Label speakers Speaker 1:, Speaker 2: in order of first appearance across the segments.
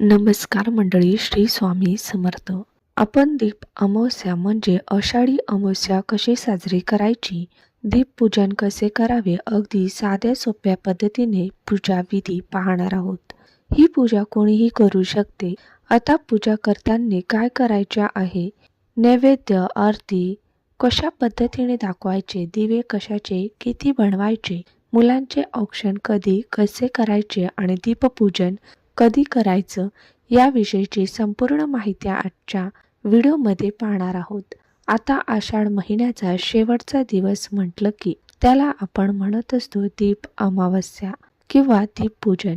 Speaker 1: नमस्कार मंडळी श्री स्वामी समर्थ. आपण दीप अमावस्या म्हणजे आषाढी अमावस्या कशी साजरी करायची? दीपपूजन कसे करावे? अगदी साध्या सोप्या पद्धतीने पूजा विधी पाहणार आहोत. ही पूजा कोणीही करू शकते. आता पूजा करताना काय करायचे आहे? नैवेद्य आरती कशा पद्धतीने दाखवायचे? दिवे कशाचे? किती बनवायचे? मुलांचे औक्षण कधी कसे करायचे? आणि दीपपूजन कधी करायचं याविषयीची संपूर्ण माहिती आजच्या व्हिडिओमध्ये पाहणार आहोत. आता आषाढ महिन्याचा शेवटचा दिवस म्हटलं की त्याला आपण म्हणत असतो दीप अमावस्या किंवा दीपपूजन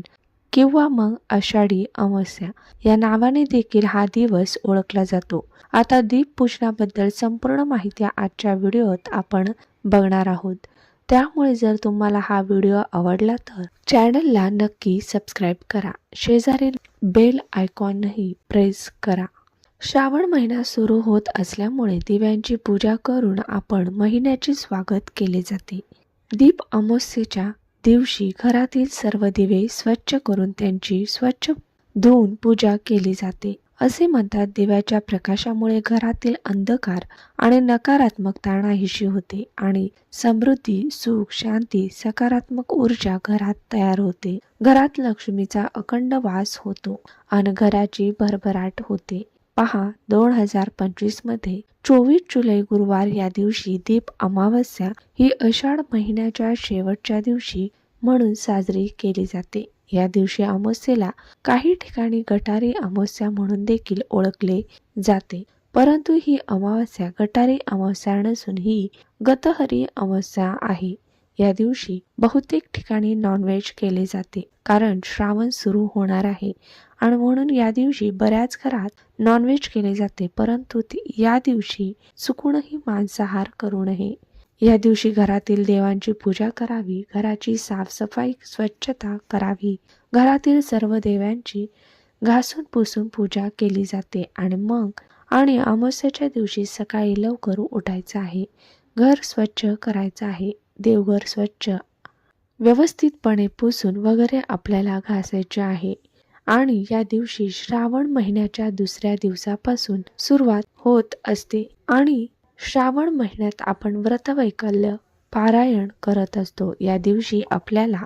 Speaker 1: किंवा मग आषाढी अमावस्या. या नावाने देखील हा दिवस ओळखला जातो. आता दीपपूजनाबद्दल संपूर्ण माहिती आजच्या व्हिडिओत आपण बघणार आहोत. त्यामुळे जर तुम्हाला हा व्हिडिओ आवडला तर चॅनलला नक्की सबस्क्राईब करा. शेजारील बेल आयकॉनही प्रेस करा. श्रावण महिना सुरू होत असल्यामुळे दिव्यांची पूजा करून आपण महिन्याचे स्वागत केले जाते. दीप अमावस्येच्या दिवशी घरातील सर्व दिवे स्वच्छ करून त्यांची स्वच्छ धुवून पूजा केली जाते. असे म्हणतात दिव्याच्या प्रकाशामुळे घरातील अंधकार आणि नकारात्मकता नाहीशी होते आणि समृद्धी सुख शांती सकारात्मक ऊर्जा घरात तयार होते. घरात लक्ष्मीचा अखंड वास होतो आणि घराची भरभराट होते. पहा दोन हजार पंचवीसमध्ये चोवीस जुलै गुरुवार या दिवशी दीप अमावस्या ही आषाढ महिन्याच्या शेवटच्या दिवशी म्हणून साजरी केली जाते. या दिवशी अमावस्येला काही ठिकाणी गटारी अमावस्या म्हणून देखील ओळखले जाते. परंतु ही अमावस्या गटारी अमावस्या नसून ही गतहरी अमावस्या आहे. या दिवशी बहुतेक ठिकाणी नॉनव्हेज केले जाते. कारण श्रावण सुरू होणार आहे आणि म्हणून या दिवशी बऱ्याच घरात नॉनव्हेज केले जाते. परंतु या दिवशी चुकूनही मांसाहार करू नये. या दिवशी घरातील देवांची पूजा करावी घराची साफसफाई स्वच्छता करावी. घरातील सर्व देवांची घासून पुसून पूजा केली जाते आणि मग आणि अमावस्याच्या दिवशी सकाळी लवकर उठायचं आहे. घर स्वच्छ करायचं आहे. देवघर स्वच्छ व्यवस्थितपणे पुसून वगैरे आपल्याला घासायचे आहे. आणि या दिवशी श्रावण महिन्याच्या दुसऱ्या दिवसापासून सुरुवात होत असते आणि श्रावण महिन्यात आपण व्रतवैकल्य पारायण करत असतो. या दिवशी आपल्याला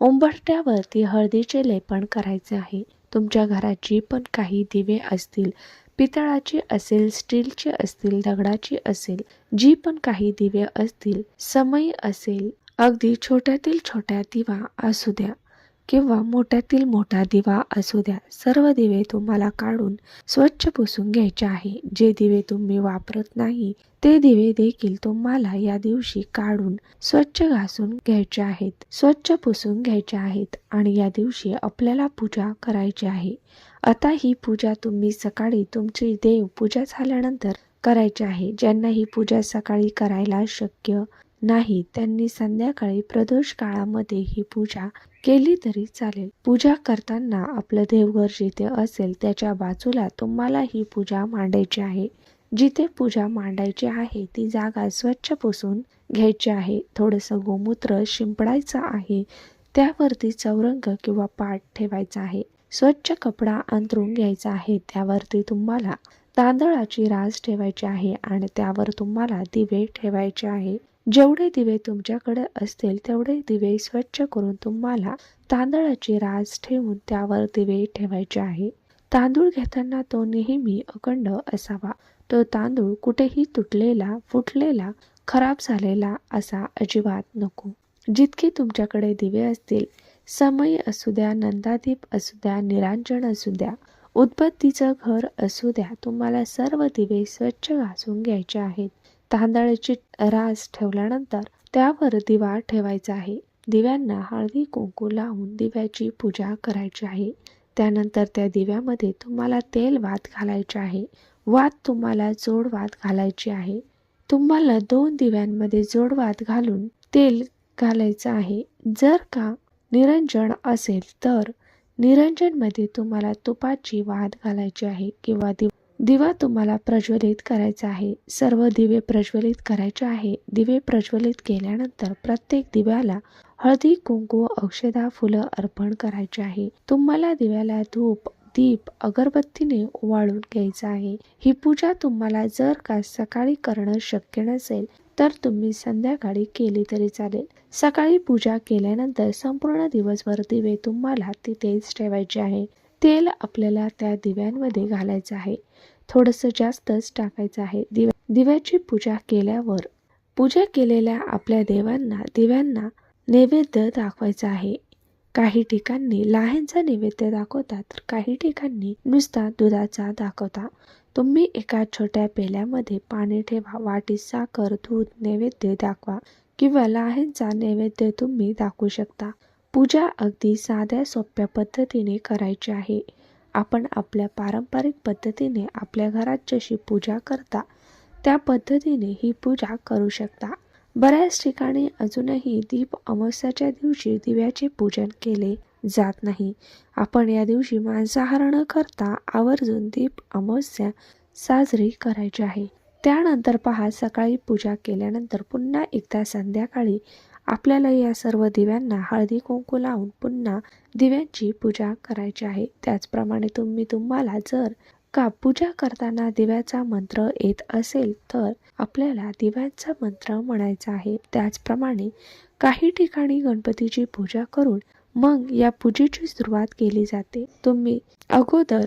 Speaker 1: उंबरट्यावरती हळदीचे लेपन करायचे आहे. तुमच्या घरात जी पण काही दिवे असतील पितळाची असेल स्टीलची असतील दगडाची असेल जी पण काही दिवे असतील समय असेल अगदी छोट्यातील छोट्या दिवा असू द्या. किंवा मोठ्यातील मोठा दिवा असू द्या सर्व दिवे तुम्हाला काढून स्वच्छ पुसून घ्यायचे आहे. जे दिवे तुम्ही वापरत नाही ते दिवे देखील तुम्हाला या दिवशी काढून स्वच्छ घासून घ्यायचे आहेत. स्वच्छ पुसून घ्यायचे आहेत आणि या दिवशी आपल्याला पूजा करायची आहे. आता ही पूजा तुम्ही सकाळी तुमची देव पूजा झाल्यानंतर करायची आहे. ज्यांना ही पूजा सकाळी करायला शक्य नाही त्यांनी संध्याकाळी प्रदोष काळामध्ये ही पूजा केली तरी चालेल. पूजा करताना आपलं देवघर जिथे असेल त्याच्या बाजूला तुम्हाला ही पूजा मांडायची आहे. जिथे पूजा मांडायची आहे ती जागा स्वच्छ पुसून घ्यायची आहे. थोडंसं गोमूत्र शिंपडायचं आहे. त्यावरती चौरंग किंवा पाठ ठेवायचा आहे. स्वच्छ कपडा अंतरून घ्यायचा आहे. त्यावरती तुम्हाला तांदळाची रास ठेवायची आहे आणि त्यावर तुम्हाला दिवे ठेवायचे आहे. जेवढे दिवे तुमच्याकडे असतील तेवढे दिवे स्वच्छ करून तुम्हाला तांदळाची रास ठेवून त्यावर दिवे ठेवायचे आहे. तांदूळ घेताना तो नेहमी अखंड असावा. तो तांदूळ कुठेही तुटलेला फुटलेला खराब झालेला असा अजिबात नको. जितके तुमच्याकडे दिवे असतील समय असू द्या नंदादीप असू द्या निरांजन असू द्या उत्पत्तीचं घर असू द्या तुम्हाला सर्व दिवे स्वच्छ घासून घ्यायचे आहेत. तांदळाची रास ठेवल्यानंतर त्यावर दिवा ठेवायचा आहे. दिव्यांना हळदी कुंकू लावून दिव्याची पूजा करायची आहे. त्यानंतर त्या दिव्यामध्ये तुम्हाला तेल वात घालायचे आहे. वात तुम्हाला जोड वात घालायची आहे. तुम्हाला दोन दिव्यांमध्ये जोड वात घालून तेल घालायचं आहे. जर का निरंजन असेल तर निरंजनमध्ये तुम्हाला तुपाची वात घालायची आहे किंवा दि दिवा तुम्हाला प्रज्वलित करायचा आहे. सर्व दिवे प्रज्वलित करायचे आहे. दिवे प्रज्वलित केल्यानंतर प्रत्येक दिव्याला हळदी कुंकू औषधा फुलं अर्पण करायचे आहे. तुम्हाला दिव्याला धूप दीप अगरबत्तीने वाळून घ्यायचा आहे. ही पूजा तुम्हाला जर का सकाळी करणं शक्य नसेल तर तुम्ही संध्याकाळी केली तरी चालेल. सकाळी पूजा केल्यानंतर संपूर्ण दिवसभर दिवे तुम्हाला तिथेच ठेवायचे आहे. तेल आपल्याला त्या दिव्यांमध्ये घालायचं आहे. थोडंसं जास्तच टाकायचं आहे. दिव्या दिव्याची पूजा केल्यावर पूजा केलेल्या आपल्या देवांना दिव्यांना नैवेद्य दाखवायचा आहे. काही ठिकाणी लाह्यांचा नैवेद्य दाखवतात तर काही ठिकाणी नुसता दुधाचा दाखवता. तुम्ही एका छोट्या पेल्यामध्ये पाणी ठेवा वाटी साखर दूध नैवेद्य दाखवा किंवा लाह्यांचा नैवेद्य तुम्ही दाखवू शकता. पूजा अगदी साध्या सोप्या पद्धतीने करायची आहे. आपण आपल्या पारंपरिक पद्धतीने आपल्या घरात जशी पूजा करता त्या पद्धतीने ही पूजा करू शकता. बऱ्याच ठिकाणी अजूनही दीप अमावस्याच्या दिवशी दिव्याचे पूजन केले जात नाही. आपण या दिवशी मांसाहार न करता आवर्जून दीप अमावस्या साजरी करायची आहे. त्यानंतर पहा सकाळी पूजा केल्यानंतर पुन्हा एकदा संध्याकाळी आपल्याला या सर्व दिव्यांना हळदी कुंकू लावून पुन्हा दिव्यांची पूजा करायची आहे. त्याचप्रमाणे तुम्ही तुम्हाला जर का पूजा करताना दिव्याचा मंत्र येत असेल तर आपल्याला दिव्यांचा मंत्र म्हणायचा आहे. त्याचप्रमाणे काही ठिकाणी गणपतीची पूजा करून मग या पूजेची सुरुवात केली जाते. तुम्ही अगोदर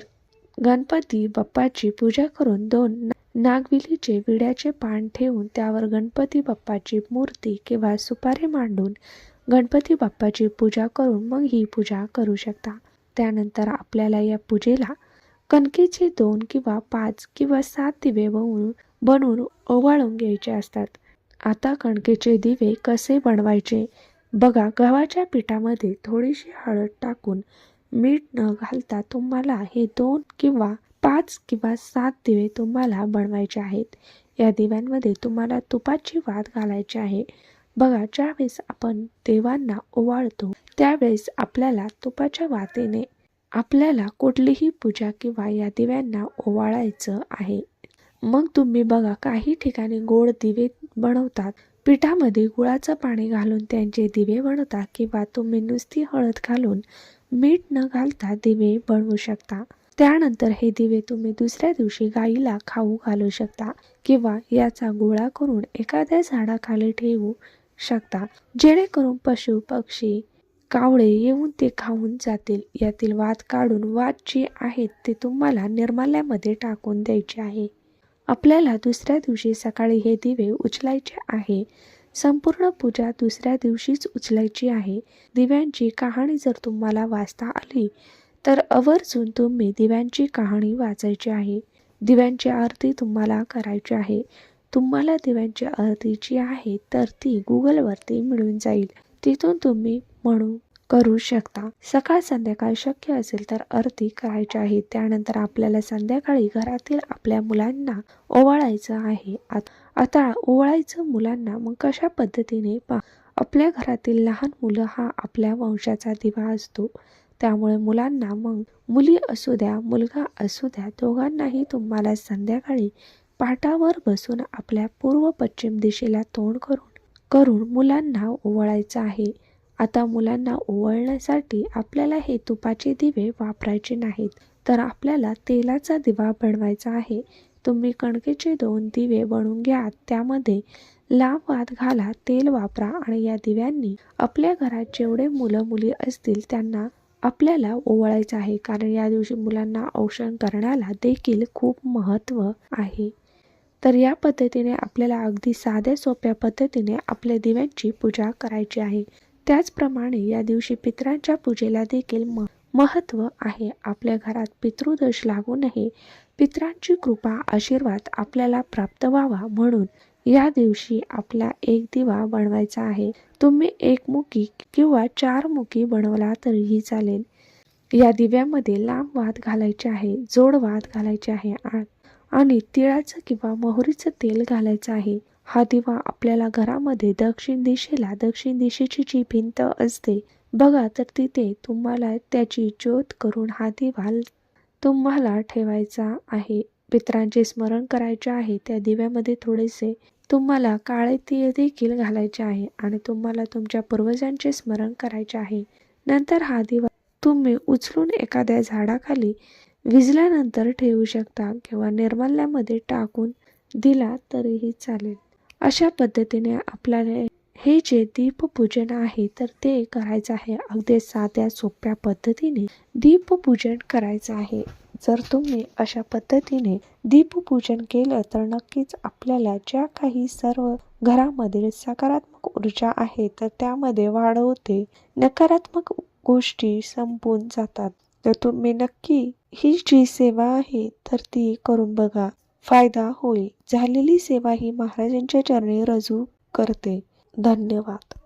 Speaker 1: गणपती बाप्पाची पूजा करून दोन ना- नागविलीचे विड्याचे पान ठेवून त्यावर गणपती बाप्पाची मूर्ती किंवा सुपारी मांडून गणपती बाप्पाची पूजा करून मग ही पूजा करू शकता. त्यानंतर आपल्याला या पूजेला कणकेचे दोन किंवा पाच किंवा सात दिवे बनवून बनवून ओवाळून घ्यायचे असतात. आता कणकेचे दिवे कसे बनवायचे? बघा गव्हाच्या पिठामध्ये थोडीशी हळद टाकून मीठ न घालता तुम्हाला हे दोन किंवा पाच किंवा सात दिवे तुम्हाला बनवायचे आहेत. या दिव्यांमध्ये तुम्हाला तुपाची वात घालायची आहे. बघा ज्यावेळेस आपण देवांना ओवाळतो त्यावेळेस आपल्याला तुपाच्या वातेने आपल्याला कुठलीही पूजा किंवा या दिव्यांना ओवाळायचं आहे. मग तुम्ही बघा काही ठिकाणी गोड दिवे बनवतात. पिठामध्ये गुळाचं पाणी घालून त्यांचे दिवे बनवतात किंवा तुम्ही नुसती हळद घालून मीठ न घालता दिवे बनवू शकता. त्यानंतर हे दिवे तुम्ही दुसऱ्या दिवशी गाईला खाऊ घालू शकता किंवा याचा गोळा करून एखाद्या झाडाखाली ठेवू शकता. जेणेकरून पशु पक्षी कावळे येऊन ते खाऊन जातील. यातील वाद काढून वाद जे आहेत ते तुम्हाला निर्माल्यामध्ये टाकून द्यायचे आहे. आपल्याला दुसऱ्या दिवशी सकाळी हे दिवे उचलायचे आहे. संपूर्ण पूजा दुसऱ्या दिवशीच उचलायची आहे. दिव्यांची कहाणी जर तुम्हाला वाचता आली तर आवर्जून तुम्ही दिव्यांची कहाणी वाचायची आहे. दिव्यांची आरती तुम्हाला करायची आहे. तुम्हाला दिव्यांची आरती जी आहे तर ती गुगलवरती मिळून जाईल. तिथून तुम्ही म्हणू करू शकता. सकाळ संध्याकाळ शक्य असेल तर आरती करायची आहे. त्यानंतर आपल्याला संध्याकाळी घरातील आपल्या मुलांना ओवाळायचं आहे. आत- आता ओवाळायचं मुलांना मग कशा पद्धतीने पा आपल्या घरातील लहान मुलं हा आपल्या वंशाचा दिवा असतो. त्यामुळे मुलांना मग मुली असू द्या मुलगा असू द्या दोघांनाही तुम्हाला संध्याकाळी पाटावर बसून आपल्या पूर्व पश्चिम दिशेला तोंड करून करून मुलांना ओवळायचं आहे. आता मुलांना ओवळण्यासाठी आपल्याला हे तुपाचे दिवे वापरायचे नाहीत तर आपल्याला तेलाचा दिवा बनवायचा आहे. तुम्ही कणकेचे दोन दिवे बनवून घ्या त्यामध्ये लांब वात घाला तेल वापरा आणि या दिव्यांनी आपल्या घरात जेवढे मुलं मुली असतील त्यांना आपल्याला ओवाळायचं आहे. कारण या दिवशी मुलांना औषण करण्याला देखील खूप महत्त्व आहे. तर या पद्धतीने आपल्याला अगदी साध्या सोप्या पद्धतीने आपल्या दिव्यांची पूजा करायची आहे. त्याचप्रमाणे या दिवशी पितरांच्या पूजेला देखील म महत्त्व आहे. आपल्या घरात पितृदोष लागू नये. पितरांची कृपा आशीर्वाद आपल्याला प्राप्त व्हावा म्हणून या दिवशी आपला एक दिवा बनवायचा आहे. तुम्ही एक मुखी किंवा चार मुखी बनवला तरीही चालेल. या दिव्यामध्ये लांब वात घालायचे आहे जोड वात घालायचे आहे आत आणि तिळाचं किंवा मोहरीचं तेल घालायचं आहे. हा दिवा आपल्याला घरामध्ये दक्षिण दिशेला दक्षिण दिशेची जी भिंत असते बघा तर तिथे तुम्हाला त्याची ज्योत करून हा दिवा तुम्हाला ठेवायचा आहे. पित्रांचे स्मरण करायचे आहे. त्या दिव्यामध्ये थोडेसे तुम्हाला काळे तीळ देखील घालायचे आहे आणि तुम्हाला तुमच्या पूर्वजांचे स्मरण करायचे आहे. नंतर हा दिवा तुम्ही उचलून एखाद्या झाडाखाली विजल्यानंतर ठेवू शकता किंवा निर्माल्यामध्ये टाकून दिला तरीही चालेल. अशा पद्धतीने आपल्याला हे जे दीपपूजन आहे तर ते करायचं आहे. अगदी साध्या सोप्या पद्धतीने दीपपूजन करायचं आहे. जर तुम्ही अशा पद्धतीने दीपपूजन केलं तर नक्कीच आपल्याला ज्या काही सर्व घरामधील सकारात्मक ऊर्जा आहे तर त्यामध्ये वाढ होते. नकारात्मक गोष्टी संपून जातात. तर तुम्ही नक्की ही जी सेवा आहे तर ती करून बघा. फायदा होईल. झालेली सेवा ही महाराजांच्या चरणी रजू करते. धन्यवाद.